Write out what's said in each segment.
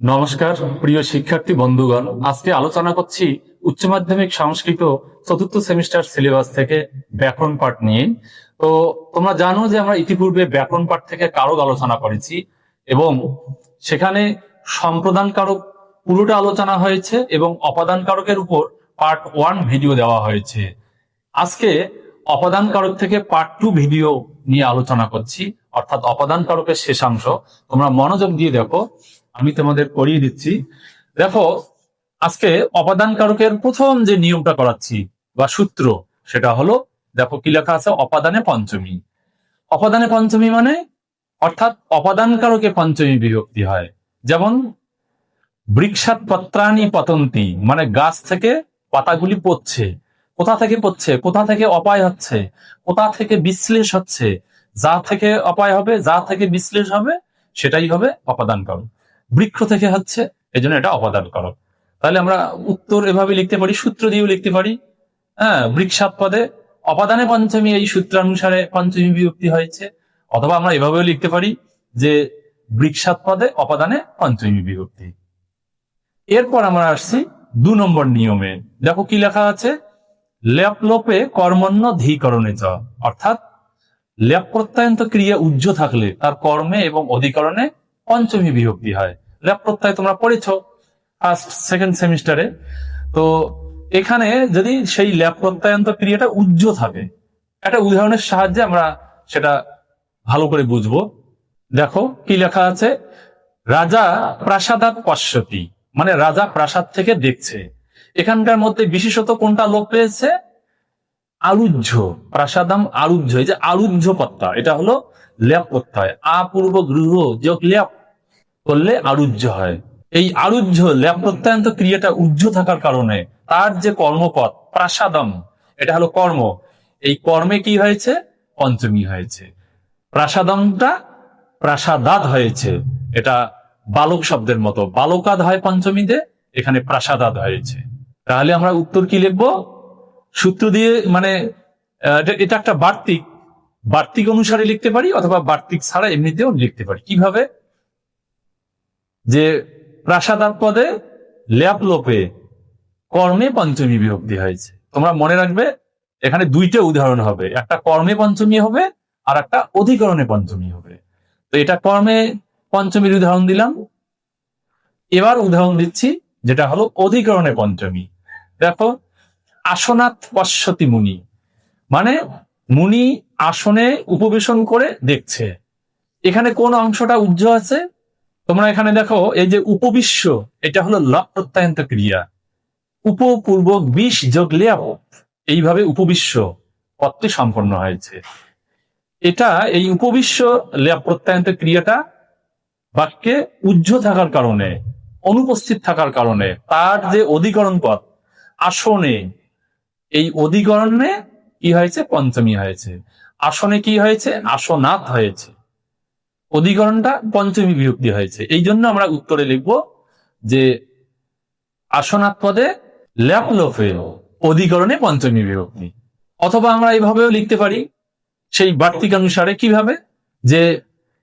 নমস্কার, প্রিয় শিক্ষার্থী বন্ধুগণ। আজকে আলোচনা করছি উচ্চ মাধ্যমিক সংস্কৃত চতুর্থ সেমিস্টার সিলেবাস থেকে ব্যাকরণ পাঠ নিয়ে। তো তোমরা জানো যে আমরা ইতিপূর্বে ব্যাকরণ পাঠ থেকে কারক আলোচনা করেছি এবং সেখানে সম্প্রদান কারক পুরোটা আলোচনা হয়েছে এবং অপাদান কারকের উপর পার্ট ওয়ান ভিডিও দেওয়া হয়েছে। আজকে অপাদান কারক থেকে পার্ট টু ভিডিও নিয়ে আলোচনা করছি, অর্থাৎ অপাদান কারকের শেষাংশ। তোমরা মনোযোগ দিয়ে দেখো। আমি তোমাদের করিয়ে দিচ্ছি। দেখো, আজকে অপাদান কারকের প্রথম যে নিয়মটা করাচ্ছি, বা সূত্র, সেটা হলো, দেখো কি লেখা আছে, অপাদানে পঞ্চমী। অপাদানে পঞ্চমী মানে অর্থাৎ অপাদান কারকে পঞ্চমী বিভক্তি হয়। যেমন বৃক্ষাত পত্রাণী পতন্তি মানে গাছ থেকে পাতাগুলি পড়ছে। কোথা থেকে পড়ছে? কোথা থেকে অপায় হচ্ছে? কোথা থেকে বিশ্লেষ হচ্ছে? যা থেকে অপায় হবে, যা থেকে বিশ্লেষ হবে, সেটাই হবে অপাদান কারক বৃক্ষ থেকে হচ্ছে এই জন্য এটা অপাদান করক তাহলে আমরা উত্তর এভাবে লিখতে পারি, সূত্র দিয়েও লিখতে পারি। হ্যাঁ বৃক্ষাত পদে অপাদানে পঞ্চমী, এই সূত্রানুসারে পঞ্চমী বিভক্তি হয়েছে। অথবা আমরা এভাবেও লিখতে পারি যে বৃক্ষাত পদে অপাদানে পঞ্চমী বিভক্তি। এরপর আমরা আসছি দু নম্বর নিয়মে। দেখো কি লেখা আছে? লেপ লোপে কর্মণ্য ধীকরণে চ। অর্থাৎ লেপ প্রত্যয়ন্ত ক্রিয়া উজ্জ থাকলে তার কর্মে এবং অধিকরণে পঞ্চমী বিভক্তি হয়। প্রত্যয় তোমরা পড়েছ ফার্স্ট সেকেন্ড সেমিস্টারে তো এখানে যদি সেই ল্যাব প্রত্যয়ন্ত ক্রিয়াটা উজ্জ থাকে, একটা উদাহরণের সাহায্যে আমরা সেটা ভালো করে বুঝব। দেখো কি লেখা আছে? রাজা প্রাসাদাত পশ্যতি মানে রাজা প্রাসাদ থেকে দেখছে। এখানকার মধ্যে বিশেষত কোনটা লোপ পেয়েছে? আলুজ্জ প্রাসাদাম আলুজ্জ এই যে আলুজ্জ পত্তা, এটা হলো ল্যাপ প্রত্যয় আপূর্ব গৃহ যোগ ল্যাপ করলে আরুজ্য হয়। এই আরুজ্য ল্যাপ প্রত্যয়ন্ত ক্রিয়াটা উজ্জ থাকার কারণে তার যে কর্মপদ প্রাসাদম, এটা হলো কর্ম। এই কর্মে কি হয়েছে? পঞ্চমী হয়েছে। প্রাসাদমটা প্রাসাদাত হয়েছে। এটা বালক শব্দের মতো। বালকাদ হয় পঞ্চমীতে, এখানে প্রাসাদাত হয়েছে। তাহলে আমরা উত্তর কি লিখব? সূত্র দিয়ে মানে এটা একটা বার্তিক। বার্তিক অনুসারে লিখতে পারি অথবা বার্তিক ছাড়া এমনিতেও লিখতে পারি। কীভাবে? যে প্রাসাদার পদে ল্যাপলোপে কর্মে পঞ্চমী বিভক্তি হয়েছে। তোমরা মনে রাখবে, এখানে দুইটা উদাহরণ হবে। একটা কর্মে পঞ্চমী হবে, আর একটা অধিকরণে পঞ্চমী হবে। তো এটা কর্মে পঞ্চমীর উদাহরণ দিলাম। এবার উদাহরণ দিচ্ছি, যেটা হলো অধিকরণে পঞ্চমী। দেখো আসনাত পশ্যতি মুনি। মানে মুনি আসনে উপবেশন করে দেখছে। এখানে কোন অংশটা উজ্জ্ব আছে? তোমরা এখানে দেখো, এই যে উপবিশ্ব, এটা হলো লপ প্রত্যয়ন্ত ক্রিয়া উপপূর্বক বিষ যোগ লেপ এইভাবে উপবিশ্ব পদটি সম্পন্ন হয়েছে। এটা, এই উপবিশ্ব লেপ প্রত্যয়ন্ত ক্রিয়াটা বাক্যে উজ্জ্ব থাকার কারণে, অনুপস্থিত থাকার কারণে, তার যে অধিকরণ পদ আসনে, এই অধিকরণে কি হয়েছে? পঞ্চমী হয়েছে। আসনে কি হয়েছে? আসনাথ হয়েছে। অধিকরণটা পঞ্চমী বিভক্তি হয়েছে। এই জন্য আমরা উত্তরে লিখব যে আসনাথ পদে ল্যাপ লোপে অধিকরণে পঞ্চমী বিভক্তি। অথবা আমরা এইভাবেও লিখতে পারি সেই বার্তিক অনুসারে কীভাবে? যে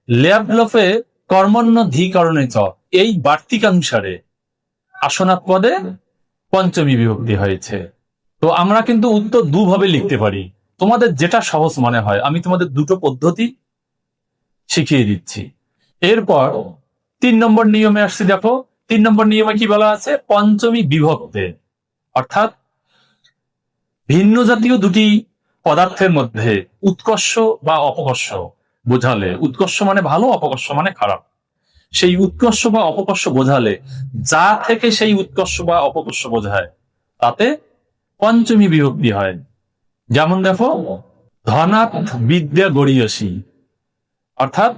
ল্যাপ লোপে কর্মণ্য ধীকরণে চ, এই বার্তিক অনুসারে আসনাথ পদে পঞ্চমী বিভক্তি হয়েছে। তো আমরা কিন্তু উত্তর দুভাবে লিখতে পারি। তোমাদের যেটা সহজ মনে হয়, আমি তোমাদের দুটো পদ্ধতি শিখিয়ে দিচ্ছি। এরপর তিন নম্বর নিয়মে আসছি, দেখো। তিন নম্বর নিয়মে কি বলা আছে? পঞ্চমী বিভক্তে অর্থাৎ ভিন্ন জাতীয় দুটি পদার্থের মধ্যে উৎকর্ষ বা অপকর্ষ বোঝালে, উৎকর্ষ মানে ভালো, অপকর্ষ মানে খারাপ। সেই উৎকর্ষ বা অপকর্ষ বোঝালে যা থেকে সেই উৎকর্ষ বা অপকর্ষ বোঝায়, তাতে পঞ্চমী বিভক্তি হয়। যেমন দেখো ধনাত বিদ্যা গড়িয়সী। অর্থাৎ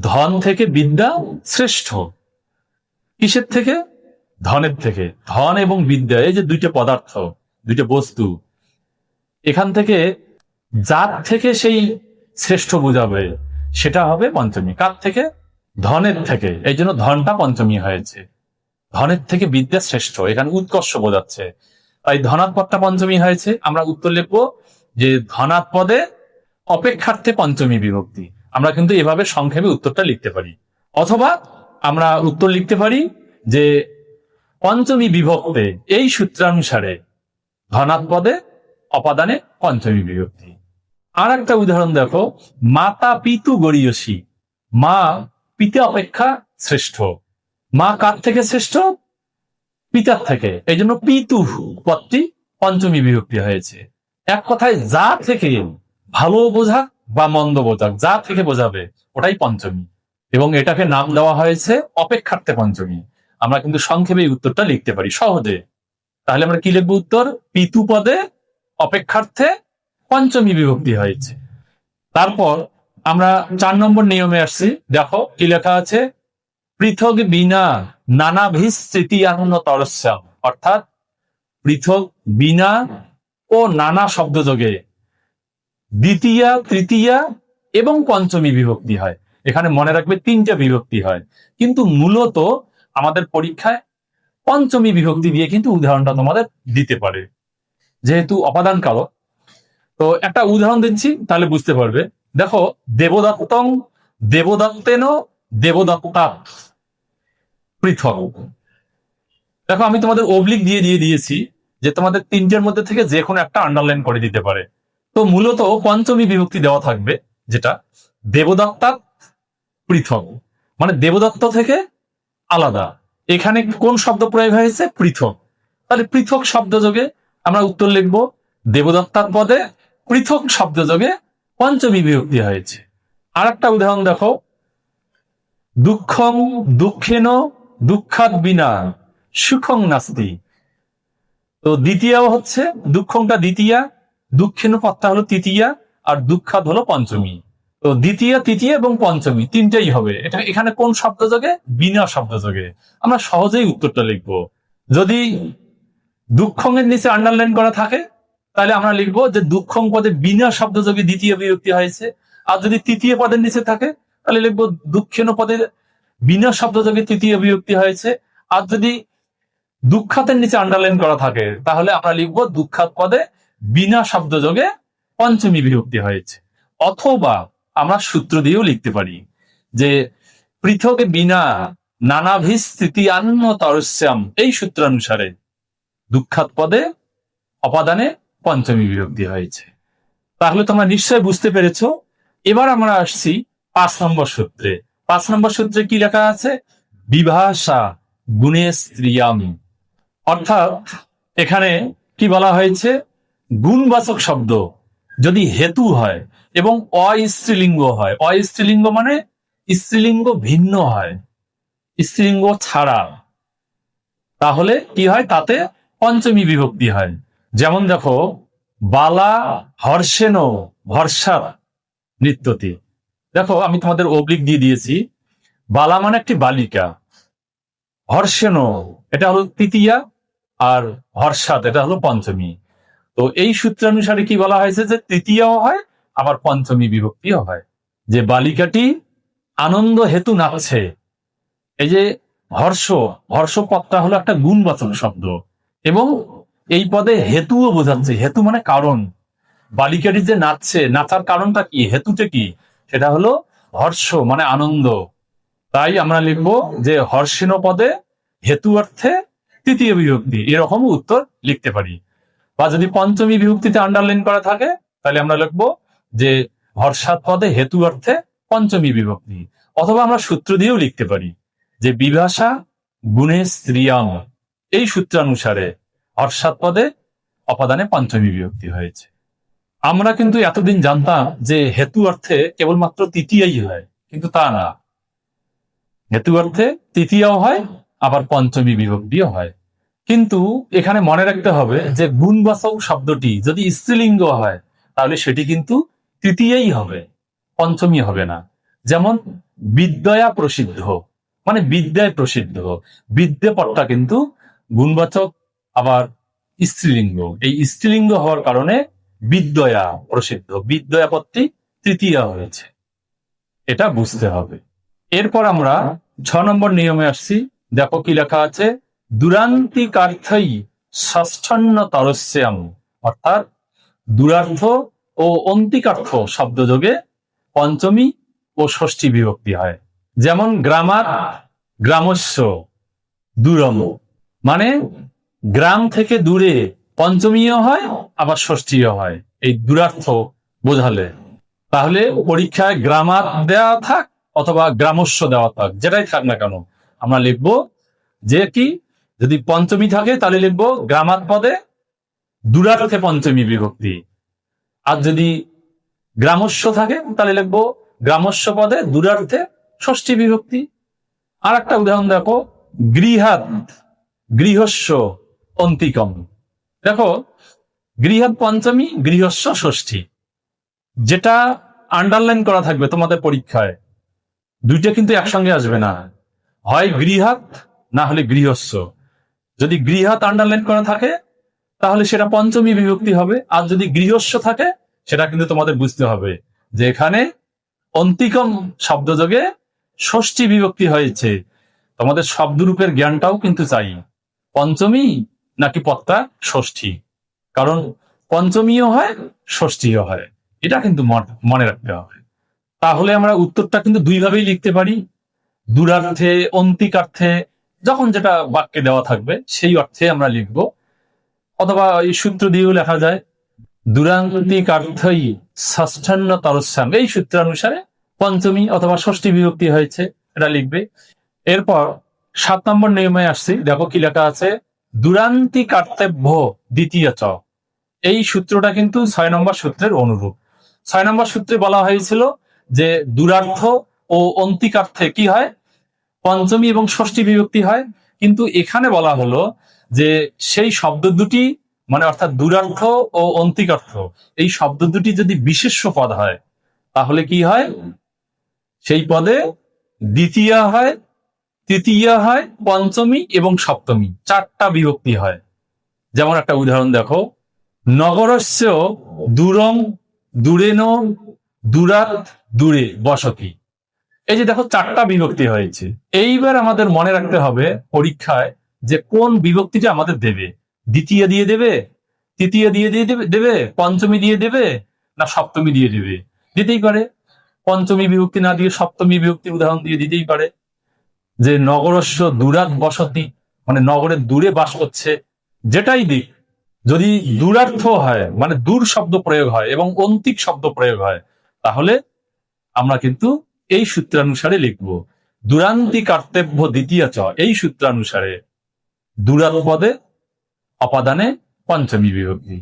ধন থেকে বিদ্যা শ্রেষ্ঠ। কিসের থেকে? ধনের থেকে। ধন এবং বিদ্যা, এই যে দুইটা পদার্থ, দুইটা বস্তু, এখান থেকে যার থেকে সেই শ্রেষ্ঠ বোঝাবে, সেটা হবে পঞ্চমী। কার থেকে? ধনের থেকে। এই জন্য ধনটা পঞ্চমী হয়েছে। ধনের থেকে বিদ্যা শ্রেষ্ঠ, এখানে উৎকর্ষ বোঝাচ্ছে। তাই ধনাৎ পদটা পঞ্চমী হয়েছে। আমরা উত্তর লিখব যে ধনাৎ পদে অপেক্ষার্থে পঞ্চমী বিভক্তি। আমরা কিন্তু এভাবে সংক্ষেপে উত্তরটা লিখতে পারি। অথবা আমরা উত্তর লিখতে পারি যে, পঞ্চমী বিভক্তে এই সূত্রানুসারে ধনাৎ পদে অপাদানে পঞ্চমী বিভক্তি। আর একটা উদাহরণ দেখো, মাতা পিতু গরিয়সী, মা পিতা অপেক্ষা শ্রেষ্ঠ। মা কার থেকে শ্রেষ্ঠ? পিতার থেকে। এই জন্য পিতু পদটি পঞ্চমী বিভক্তি হয়েছে। এক কথায় যা থেকে ভালো বোঝাক বা মন্দ বোঝাক যা থেকে বোঝাবে ওটাই পঞ্চমী। এবং এটাকে নাম দেওয়া হয়েছে অপেক্ষার্থে পঞ্চমী। আমরা কিন্তু সংক্ষেপে উত্তরটা লিখতে পারি সহজে। তাহলে আমরা কি লিখব উত্তর? পিতু পদে অপেক্ষার্থে পঞ্চমী বিভক্তি হয়েছে। তারপর আমরা চার নম্বর নিয়মে আসছি। দেখো, কি লেখা আছে? পৃথক বিনা নানাভিস আনন্দ তরস্যাম। অর্থাৎ পৃথক বিনা ও নানা শব্দযোগে দ্বিতীয়া, তৃতীয়া এবং পঞ্চমী বিভক্তি হয়। এখানে মনে রাখবে তিনটা বিভক্তি হয়। কিন্তু মূলত আমাদের পরীক্ষায় পঞ্চমী বিভক্তি দিয়ে কিন্তু উদাহরণটা তোমাদের দিতে পারে। যেহেতু অপাদান কারক তো একটা উদাহরণ দিচ্ছি, তাহলে বুঝতে পারবে। দেখো, দেবদত্তং দেবদত্তেন দেবদত্তা পৃথক। দেখো, আমি তোমাদের অবলিক দিয়ে দিয়ে দিয়েছি যে তোমাদের তিনটের মধ্যে থেকে যে কোনো একটা আন্ডারলাইন করে দিতে পারে। তো মূলত পঞ্চমী বিভক্তি দেওয়া থাকবে, যেটা দেবদত্তা পৃথক মানে দেবদত্ত থেকে আলাদা। এখানে কোন শব্দ প্রয়োগ হয়েছে? পৃথক। তাহলে পৃথক শব্দযোগে আমরা উত্তর লিখব, দেবদত্তার পদে পৃথক শব্দযোগে পঞ্চমী বিভক্তি হয়েছে। আর একটা উদাহরণ দেখো। দুঃখং দুঃখেন দুঃখাত বিনা, সুখং নাস্তি। তো দ্বিতীয় হচ্ছে, দুঃখংটা দ্বিতীয়া দুঃখেন পদটা হলো তৃতীয়া আর দুঃখাত হলো পঞ্চমী। তো দ্বিতীয়, তৃতীয় এবং পঞ্চমী তিনটাই হবে। এটা এখানে কোন শব্দ যোগে বিনা শব্দ যোগে আমরা সহজেই উত্তরটা লিখব। যদি দুঃখের নিচে আন্ডারলাইন করা থাকে, তাহলে আমরা লিখব যে দুঃখং পদে বিনা শব্দ যোগে দ্বিতীয় বিভক্তি হয়েছে। আর যদি তৃতীয় পদের নিচে থাকে, তাহলে লিখব দুঃখেন পদে বিনা শব্দ যোগে তৃতীয় বিভক্তি হয়েছে। আর যদি দুঃখাতের নিচে আন্ডারলাইন করা থাকে, তাহলে আমরা লিখব দুঃখাত পদে বিনা শব্দ যোগে পঞ্চমী বিভক্তি হয়েছে। অথবা আমরা সূত্র দিয়েও লিখতে পারি যে পৃথক বিনা নানাভিস তৃতীয়ান্ন তরস্যাম, এই সূত্রানুসারে দুঃখাত পদে অপাদানে পঞ্চমী বিভক্তি হয়েছে। তাহলে তোমরা নিশ্চয় বুঝতে পেরেছ। এবার আমরা আসছি পাঁচ নম্বর সূত্রে। পাঁচ নম্বর সূত্রে কি লেখা আছে? বিভাষা গুণে স্ত্রিয়াম। অর্থাৎ এখানে কি বলা হয়েছে? গুণবাচক শব্দ যদি হেতু হয় এবং অস্ত্রীলিঙ্গ হয়। অস্ত্রীলিঙ্গ মানে স্ত্রীলিঙ্গ ভিন্ন হয়। স্ত্রীলিঙ্গ ছাড়া। তাহলে কি হয়? তাতে পঞ্চমী বিভক্তি হয়। যেমন দেখো, বালা হর্ষেন ভরসার নৃত্যতে দেখো, আমি তোমাদের অবলিক দিয়ে দিয়েছি। বালা মানে একটি বালিকা। হর্ষেন, এটা হলো তৃতীয়া আর হর্ষাত এটা হলো পঞ্চমী। তো এই সূত্রানুসারে কি বলা হয়েছে যে তৃতীয়াও হয়, আবার পঞ্চমী বিভক্তিও হয়। যে বালিকাটি আনন্দ হেতু নাচছে, এই যে হর্ষ হর্ষ পদটা হলো একটা গুণবাচক শব্দ, এবং এই পদে হেতুও বোঝাচ্ছে। হেতু মানে কারণ। বালিকাটি যে নাচছে, নাচার কারণটা কি? হেতুটা কি? সেটা হলো হর্ষ মানে আনন্দ। তাই আমরা লিখব যে হর্ষিন পদে হেতু অর্থে তৃতীয় বিভক্তি। এরকম উত্তর লিখতে পারি। বা যদি পঞ্চমী বিভক্তিতে আন্ডারলাইন করা থাকে, তাহলে আমরা লিখব যে হর্ষাৎ পদে হেতু অর্থে পঞ্চমী বিভক্তি। অথবা আমরা সূত্র দিয়েও লিখতে পারি যে বিভাষা গুণে স্ত্রিয়াম এই সূত্রানুসারে হর্ষাৎ পদে অপাদানে পঞ্চমী বিভক্তি হয়েছে। আমরা কিন্তু এতদিন জানতাম যে হেতু অর্থে কেবলমাত্র তৃতীয়ই হয়, কিন্তু তা না। হেতু অর্থে তৃতীয় হয়, আবার পঞ্চমী বিভক্তিও হয়। কিন্তু এখানে মনে রাখতে হবে যে গুণবাচক শব্দটি যদি স্ত্রীলিঙ্গ হয়, তাহলে সেটি কিন্তু তৃতীয়ই হবে, পঞ্চমী হবে না। যেমন বিদ্যয়া প্রসিদ্ধ মানে বিদ্যায় প্রসিদ্ধ বিদ্যে পদটা কিন্তু গুণবাচক, আবার স্ত্রীলিঙ্গ। এই স্ত্রীলিঙ্গ হওয়ার কারণে বিদ্যয়া প্রসিদ্ধ বিদ্যয়া পদটি তৃতীয় হয়েছে। এটা বুঝতে হবে। এরপর আমরা ছ নম্বর নিয়মে আসছি। দেখো কি লেখা আছে দুরান্তিকার্থই ষষ্ঠন্ন তরস্যাম অর্থাৎ দূরার্থ ও অন্তিকার্থ শব্দযোগে পঞ্চমী ও ষষ্ঠী বিভক্তি হয়। যেমন গ্রামার গ্রামস্য, দূরম মানে গ্রাম থেকে দূরে পঞ্চমীও হয়, আবার ষষ্ঠীও হয়। এই দূরার্থ বোঝালে। তাহলে পরীক্ষায় গ্রামার দেওয়া থাক অথবা গ্রামস্য দেওয়া থাক, যেটাই থাক না কেন, আমরা লিখব যে কি যদি পঞ্চমী থাকে, তাহলে লিখব গ্রামার পদে দূরার্থে পঞ্চমী বিভক্তি। আর যদি গ্রামস্য থাকে, তাহলে লিখব গ্রামস্য পদে দূরার্থে ষষ্ঠী বিভক্তি। আর একটা উদাহরণ দেখো গৃহাত গৃহস্য অন্তিকম। দেখো গৃহাত পঞ্চমী, গৃহস্য ষষ্ঠী। যেটা আন্ডারলাইন করা থাকবে তোমাদের পরীক্ষায়। দুইটা কিন্তু একসঙ্গে আসবে না। হয় গৃহাত না হলে গৃহস্য। যদি গৃহাত আন্ডারলাইন করা থাকে, তাহলে সেটা পঞ্চমী বিভক্তি হবে। আর যদি গৃহস্ব থাকে, সেটা কিন্তু তোমাদের বুঝতে হবে যে এখানে অন্তিকম শব্দযোগে ষষ্ঠী বিভক্তি হয়েছে। তোমাদের শব্দরূপের জ্ঞানটাও কিন্তু চাই। পঞ্চমী নাকি পত্তা ষষ্ঠী? কারণ পঞ্চমীও হয়, ষষ্ঠীও হয়। এটা কিন্তু মন- রাখতে হবে। তাহলে আমরা উত্তরটা কিন্তু দুইভাবেই লিখতে পারি। দূরার্থে অন্তিকার্থে যখন যেটা বাক্যে দেওয়া থাকবে সেই অর্থে আমরা লিখব অথবা এই সূত্র দিয়েও লেখা যায় দূরান্তিকার্থই ষষ্ঠান্ন তরস্যাম। এই সূত্রানুসারে পঞ্চমী অথবা ষষ্ঠী বিভক্তি হয়েছে এটা লিখবে। এরপর সাত নম্বর নিয়মে আসছি দেখো কি লেখা আছে দূরান্তি কার্তব্য দ্বিতীয় চ। এই সূত্রটা কিন্তু ছয় নম্বর সূত্রের অনুরূপ। ছয় নম্বর সূত্রে বলা হয়েছিল যে দুরার্থ ও অন্তিকার্থে কি হয়? পঞ্চমী এবং ষষ্ঠী বিভক্তি হয়, কিন্তু এখানে বলা হলো যে সেই শব্দ দুটি মানে অর্থাৎ দূরার্থ ও অন্তিকার্থ, এই শব্দ দুটি যদি বিশেষ্য পদ হয়, তাহলে কি হয়? সেই পদে দ্বিতীয় হয়, তৃতীয় হয়, পঞ্চমী এবং সপ্তমী, চারটা বিভক্তি হয়। যেমন একটা উদাহরণ দেখো, নগরস্য দূরং দূরেন দূরাত দূরে বসতি। এই যে দেখো চারটা বিভক্তি হয়েছে। এইবার আমাদের মনে রাখতে হবে পরীক্ষায় যে কোন বিভক্তিটা আমাদের দেবে। দ্বিতীয় দিয়ে দেবে, তৃতীয় দিয়ে দিয়ে দেবে পঞ্চমী দিয়ে দেবে, না সপ্তমী দিয়ে দেবে। দিতেই পারে। পঞ্চমী বিভক্তি না দিয়ে সপ্তমী বিভক্তির উদাহরণ দিয়ে দিতেই পারে। যে নগরস্য দূরাত বসতি মানে নগরের দূরে বাস করছে, যেটাই দিক, যদি দূরার্থ হয় মানে দূর শব্দ প্রয়োগ হয় এবং অন্তিক শব্দ প্রয়োগ হয়, তাহলে আমরা কিন্তু এই সূত্রানুসারে লিখব, দূরান্তি কর্তব্য দ্বিতীয় চ এই সূত্রানুসারে দূরাত পদে অপাদানে পঞ্চমী বিভক্তি।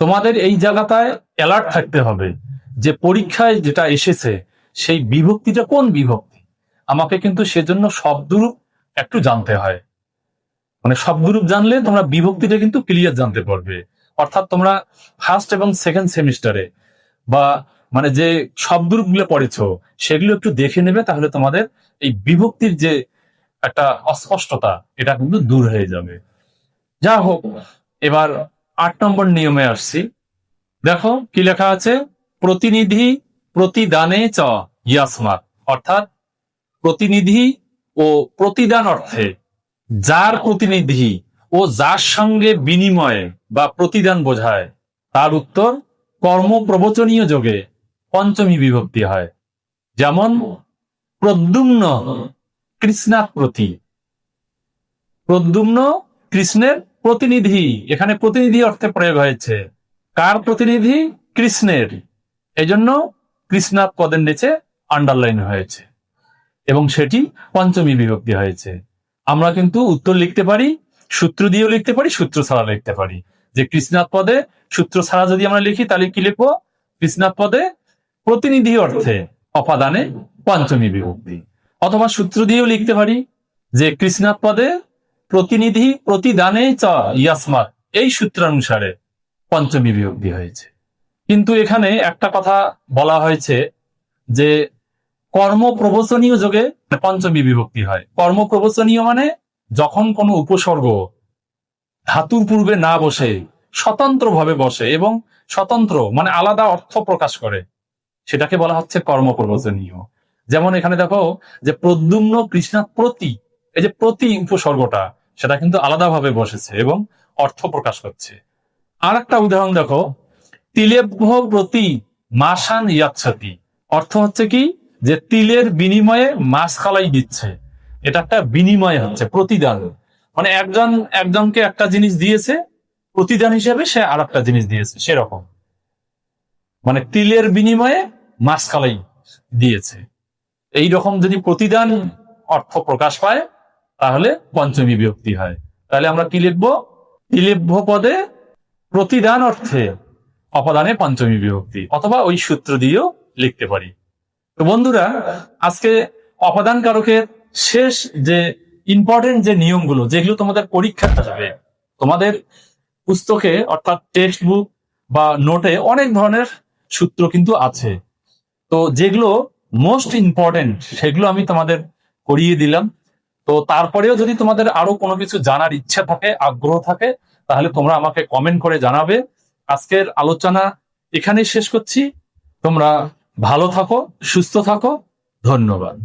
তোমাদের এই জায়গাটায় অ্যালার্ট থাকতে হবে যে পরীক্ষায় যেটা এসেছে, সেই বিভক্তিটা কোন বিভক্তি? আমাকে কিন্তু সেজন্য শব্দরূপ একটু জানতে হয়। মানে শব্দরূপ জানলে তোমরা বিভক্তিটা কিন্তু ক্লিয়ার জানতে পারবে। অর্থাৎ তোমরা ফার্স্ট এবং সেকেন্ড সেমিস্টারে বা মানে যে শব্দরূপগুলো পড়েছো, সেগুলো একটু দেখে নেবে, তাহলে তোমাদের এই বিভক্তির যে একটা অস্পষ্টতা, এটা কিন্তু দূর হয়ে যাবে। যা হোক, এবার আট নম্বর নিয়মে আসছি। দেখো, কি লেখা আছে? প্রতিনিধি প্রতিদানে চ ইয়াসমাত অর্থাৎ প্রতিনিধি ও প্রতিদান অর্থে যার প্রতিনিধি ও যার সঙ্গে বিনিময় বা প্রতিদান বোঝায়, তার উত্তর কর্ম প্রবচনীয় যোগে পঞ্চমী বিভক্তি হয়। যেমন, প্রদ্যুম্ন কৃষ্ণাত প্রতি প্রদ্যুম্ন কৃষ্ণের প্রতিনিধি। এখানে প্রতিনিধি অর্থে প্রয়োগ হয়েছে। কার প্রতিনিধি? কৃষ্ণের। এজন্য কৃষ্ণাত পদের নিচে আন্ডারলাইন হয়েছে। এবং সেটি পঞ্চমী বিভক্তি হয়েছে। আমরা কিন্তু উত্তর লিখতে পারি, সূত্র দিয়েও লিখতে পারি, সূত্র ছাড়া লিখতে পারি। যে কৃষ্ণাত পদে সূত্র ছাড়া যদি আমরা লিখি, তাহলে কি লিখব? কৃষ্ণাত পদে প্রতিনিধি অর্থে অপাদানে পঞ্চমী বিভক্তি। অথবা সূত্র দিয়েও লিখতে পারি যে কৃষ্ণাত পদে প্রতিনিধি প্রতিদানে ইয়াসমাত এই সূত্রানুসারে পঞ্চমী বিভক্তি হয়েছে। কিন্তু এখানে একটা কথা বলা হয়েছে যে কর্ম প্রবচনীয় যোগে পঞ্চমী বিভক্তি হয়। কর্ম প্রবচনীয় মানে যখন কোনো উপসর্গ ধাতুর পূর্বে না বসে, স্বতন্ত্রভাবে বসে এবং স্বতন্ত্র মানে আলাদা অর্থ প্রকাশ করে। সেটাকে বলা হচ্ছে কর্ম যেমন এখানে দেখো যে প্রদ্যুম্ন কৃষ্ণা প্রতি, এই যে প্রতি উপসর্গটা, সেটা কিন্তু আলাদাভাবে বসেছে এবং অর্থ প্রকাশ করছে। আর একটা উদাহরণ দেখো তিলেভ্য প্রতি মাসান ইয়াচ্ছাতি। অর্থ হচ্ছে কি? যে তিলের বিনিময়ে মাছ খালাই দিচ্ছে। এটা একটা বিনিময় হচ্ছে, প্রতিদান। মানে একজন, একজনকে একটা জিনিস দিয়েছে, প্রতিদান হিসেবে সে আর একটা জিনিস দিয়েছে, সেরকম। মানে তিলের বিনিময়ে মাসকালাই দিয়েছে। এই রকম যদি প্রতিদান অর্থ প্রকাশ পায়, তাহলে পঞ্চমী বিভক্তি হয়। তাহলে আমরা কি লিখব? তিলেভ্য পদে প্রতিদান অর্থে অপদানে পঞ্চমী বিভক্তি, অথবা ওই সূত্র দিয়েও লিখতে পারি। তো বন্ধুরা, আজকে অপদান কারকের শেষ যে ইম্পর্টেন্ট যে নিয়মগুলো, যেগুলো তোমাদের পরীক্ষাতে যাবে তোমাদের পুস্তকে অর্থাৎ টেক্সট বুক বা নোটে অনেক ধরনের সূত্র কিন্তু আছে। তো যেগুলো মোস্ট ইম্পর্টেন্ট সেগুলো আমি তোমাদের করিয়ে দিলাম। তো তারপরেও যদি তোমাদের আরও কোনো কিছু জানার ইচ্ছা থাকে, আগ্রহ থাকে, তাহলে তোমরা আমাকে কমেন্ট করে জানাবে। আজকের আলোচনা এখানেই শেষ করছি। তোমরা ভালো থাকো, সুস্থ থাকো। ধন্যবাদ।